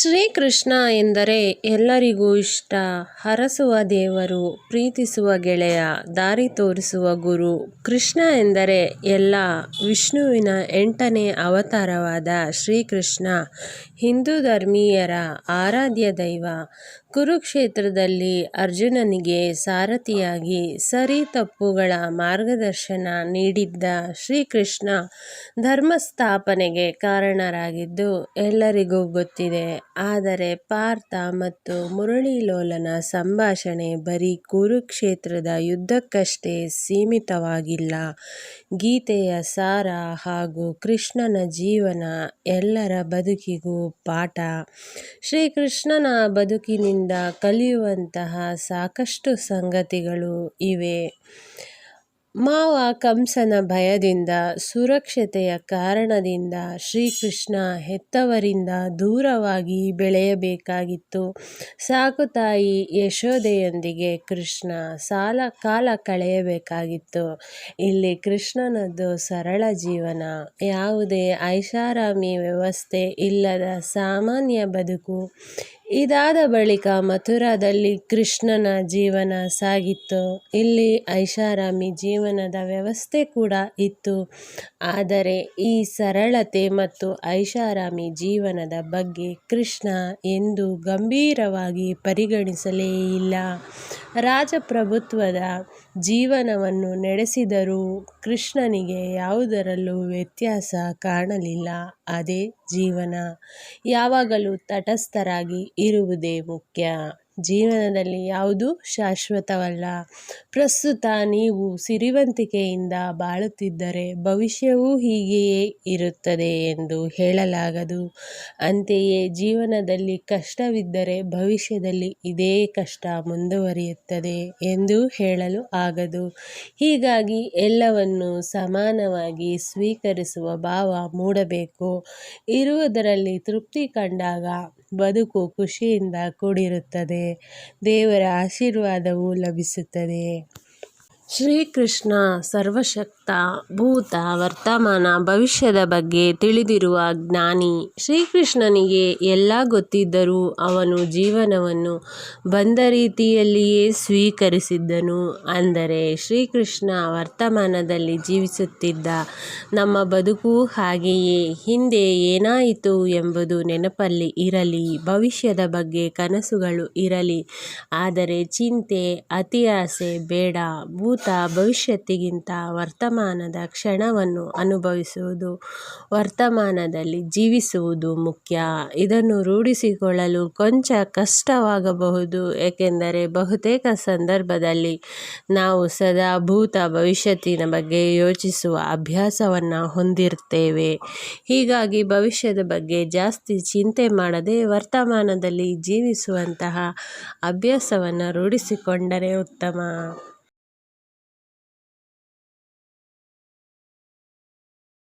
ಶ್ರೀಕೃಷ್ಣ ಎಂದರೆ ಎಲ್ಲರಿಗೂ ಇಷ್ಟ. ಹರಸುವ ದೇವರು, ಪ್ರೀತಿಸುವ ಗೆಳೆಯ, ದಾರಿ ತೋರಿಸುವ ಗುರು. ಕೃಷ್ಣ ಎಂದರೆ ಎಲ್ಲ. ವಿಷ್ಣುವಿನ ಎಂಟನೇ ಅವತಾರವಾದ ಶ್ರೀಕೃಷ್ಣ, ಹಿಂದೂ ಧರ್ಮೀಯರ ಆರಾಧ್ಯ ದೈವ. ಕುರುಕ್ಷೇತ್ರದಲ್ಲಿ ಅರ್ಜುನನಿಗೆ ಸಾರಥಿಯಾಗಿ ಸರಿ ತಪ್ಪುಗಳ ಮಾರ್ಗದರ್ಶನ ನೀಡಿದ್ದ ಶ್ರೀಕೃಷ್ಣ ಧರ್ಮಸ್ಥಾಪನೆಗೆ ಕಾರಣರಾಗಿದ್ದು ಎಲ್ಲರಿಗೂ ಗೊತ್ತಿದೆ. ಆದರೆ ಪಾರ್ಥ ಮತ್ತು ಮುರಳೀಲೋಲನ ಸಂಭಾಷಣೆ ಬರೀ ಕುರುಕ್ಷೇತ್ರದ ಯುದ್ಧಕ್ಕಷ್ಟೇ ಸೀಮಿತವಾಗಿಲ್ಲ. ಗೀತೆಯ ಸಾರ ಹಾಗೂ ಕೃಷ್ಣನ ಜೀವನ ಎಲ್ಲರ ಬದುಕಿಗೂ ಪಾಠ. ಶ್ರೀಕೃಷ್ಣನ ಬದುಕಿನಿಂದ ಕಲಿಯುವಂತಹ ಸಾಕಷ್ಟು ಸಂಗತಿಗಳು ಇವೆ. ಮಾವ ಕಂಸನ ಭಯದಿಂದ, ಸುರಕ್ಷತೆಯ ಕಾರಣದಿಂದ ಶ್ರೀಕೃಷ್ಣ ಹೆತ್ತವರಿಂದ ದೂರವಾಗಿ ಬೆಳೆಯಬೇಕಾಗಿತ್ತು. ಸಾಕು ತಾಯಿ ಯಶೋದೆಯೊಂದಿಗೆ ಕೃಷ್ಣ ಸಾಲ ಕಾಲ ಕಳೆಯಬೇಕಾಗಿತ್ತು. ಇಲ್ಲಿ ಕೃಷ್ಣನದ್ದು ಸರಳ ಜೀವನ. ಯಾವುದೇ ಐಷಾರಾಮಿ ವ್ಯವಸ್ಥೆ ಇಲ್ಲದ ಸಾಮಾನ್ಯ ಬದುಕು ಇದಾದ ಬಳಿಕ ಮಥುರಾದಲ್ಲಿ ಕೃಷ್ಣನ ಜೀವನ ಸಾಗಿತ್ತು. ಇಲ್ಲಿ ಐಷಾರಾಮಿ ಜೀವನದ ವ್ಯವಸ್ಥೆ ಕೂಡ ಇತ್ತು. ಆದರೆ ಈ ಸರಳತೆ ಮತ್ತು ಐಷಾರಾಮಿ ಜೀವನದ ಬಗ್ಗೆ ಕೃಷ್ಣ ಎಂದು ಗಂಭೀರವಾಗಿ ಪರಿಗಣಿಸಲೇ ಇಲ್ಲ. ರಾಜಪ್ರಭುತ್ವದ ಜೀವನವನ್ನು ನಡೆಸಿದರೂ ಕೃಷ್ಣನಿಗೆ ಯಾವುದರಲ್ಲೂ ವ್ಯತ್ಯಾಸ ಕಾಣಲಿಲ್ಲ. ಅದೇ ಜೀವನ. ಯಾವಾಗಲೂ ತಟಸ್ಥರಾಗಿ ಇರುವುದೇ ಮುಖ್ಯ. ಜೀವನದಲ್ಲಿ ಯಾವುದೂ ಶಾಶ್ವತವಲ್ಲ. ಪ್ರಸ್ತುತ ನೀವು ಸಿರಿವಂತಿಕೆಯಿಂದ ಬಾಳುತ್ತಿದ್ದರೆ ಭವಿಷ್ಯವೂ ಹೀಗೆಯೇ ಇರುತ್ತದೆ ಎಂದು ಹೇಳಲಾಗದು. ಅಂತೆಯೇ ಜೀವನದಲ್ಲಿ ಕಷ್ಟವಿದ್ದರೆ ಭವಿಷ್ಯದಲ್ಲಿ ಇದೇ ಕಷ್ಟ ಮುಂದುವರಿಯುತ್ತದೆ ಎಂದು ಹೇಳಲು ಆಗದು. ಹೀಗಾಗಿ ಎಲ್ಲವನ್ನು ಸಮಾನವಾಗಿ ಸ್ವೀಕರಿಸುವ ಭಾವ ಮೂಡಬೇಕು. ಇರುವುದರಲ್ಲಿ ತೃಪ್ತಿ ಕಂಡಾಗ ಬದುಕು ಖುಷಿಯಿಂದ ಕೂಡಿರುತ್ತದೆ. ದೇವರ ಆಶೀರ್ವಾದವು ಲಭಿಸುತ್ತದೆ. ಶ್ರೀಕೃಷ್ಣ ಸರ್ವಶಕ್ತ, ಭೂತ, ವರ್ತಮಾನ, ಭವಿಷ್ಯದ ಬಗ್ಗೆ ತಿಳಿದಿರುವ ಜ್ಞಾನಿ ಶ್ರೀಕೃಷ್ಣನಿಗೆ ಎಲ್ಲ ಗೊತ್ತಿದ್ದರೂ ಅವನು ಜೀವನವನ್ನು ಬಂದ ರೀತಿಯಲ್ಲಿಯೇ ಸ್ವೀಕರಿಸಿದ್ದನು. ಅಂದರೆ ಶ್ರೀಕೃಷ್ಣ ವರ್ತಮಾನದಲ್ಲಿ ಜೀವಿಸುತ್ತಿದ್ದ ನಮ್ಮ ಬದುಕು ಹಾಗೆಯೇ ಹಿಂದೆ ಏನಾಯಿತು ಎಂಬುದು ನೆನಪಲ್ಲಿ ಇರಲಿ, ಭವಿಷ್ಯದ ಬಗ್ಗೆ ಕನಸುಗಳು ಇರಲಿ. ಆದರೆ ಚಿಂತೆ, ಅತಿಯಾಸೆ ಬೇಡ. ಭೂತ ಭವಿಷ್ಯತ್ತಿಗಿಂತ ವರ್ತಮಾನದ ಕ್ಷಣವನ್ನು ಅನುಭವಿಸುವುದು, ವರ್ತಮಾನದಲ್ಲಿ ಜೀವಿಸುವುದು ಮುಖ್ಯ. ಇದನ್ನು ರೂಢಿಸಿಕೊಳ್ಳಲು ಕೊಂಚ ಕಷ್ಟವಾಗಬಹುದು, ಏಕೆಂದರೆ ಬಹುತೇಕ ಸಂದರ್ಭದಲ್ಲಿ ನಾವು ಸದಾ ಭೂತ ಭವಿಷ್ಯತ್ತಿನ ಬಗ್ಗೆ ಯೋಚಿಸುವ ಅಭ್ಯಾಸವನ್ನು ಹೊಂದಿರ್ತೇವೆ. ಹೀಗಾಗಿ ಭವಿಷ್ಯದ ಬಗ್ಗೆ ಜಾಸ್ತಿ ಚಿಂತೆ ಮಾಡದೆ ವರ್ತಮಾನದಲ್ಲಿ ಜೀವಿಸುವಂತಹ ಅಭ್ಯಾಸವನ್ನು ರೂಢಿಸಿಕೊಂಡರೆ ಉತ್ತಮ.